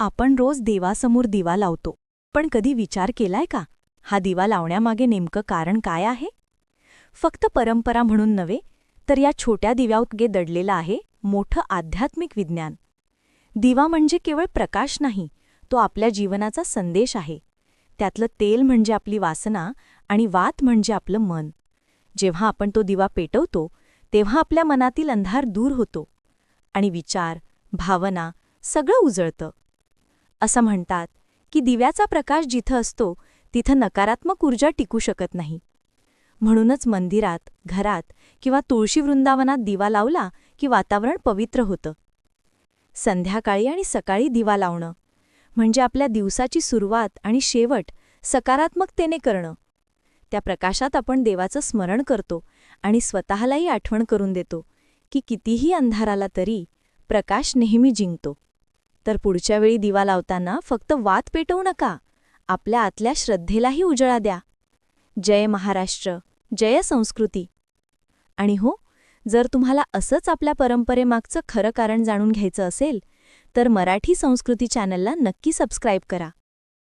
आपण रोज देवासमोर दिवा लावतो. पण कधी विचार केलाय का? हा दिवा लावण्यामागे नेमकं कारण काय आहे? फक्त परंपरा म्हणून नव्हे तर या छोट्या दिव्याउतगे दडलेलं आहे मोठं आध्यात्मिक विज्ञान. दिवा म्हणजे केवळ प्रकाश नाही तो आपल्या जीवनाचा संदेश आहे. त्यातलं तेल म्हणजे आपली वासना आणि वात म्हणजे आपलं मन. जेव्हा आपण तो दिवा पेटवतो तेव्हा आपल्या मनातील अंधार दूर होतो आणि विचार भावना सगळं उजळतं. असं म्हणतात की दिव्याचा प्रकाश जिथं असतो तिथं नकारात्मक ऊर्जा टिकू शकत नाही. म्हणूनच मंदिरात घरात किंवा तुळशी वृंदावनात दिवा लावला की वातावरण पवित्र होतं. संध्याकाळी आणि सकाळी दिवा लावणं म्हणजे आपल्या दिवसाची सुरुवात आणि शेवट सकारात्मकतेने करणं. त्या प्रकाशात आपण देवाचं स्मरण करतो आणि स्वतःलाही आठवण करून देतो की कितीही अंधाराला तरी प्रकाश नेहमी जिंकतो. तर पुढच्या वेळी दिवा लावताना फक्त वात पेटवू नका. आपल्या आतल्या श्रद्धेलाही उजळा द्या. जय महाराष्ट्र जय संस्कृती. आणि हो जर तुम्हाला असंच आपल्या परंपरेमागचं खरं कारण जाणून घ्यायचं असेल तर मराठी संस्कृती चॅनलला नक्की सबस्क्राईब करा.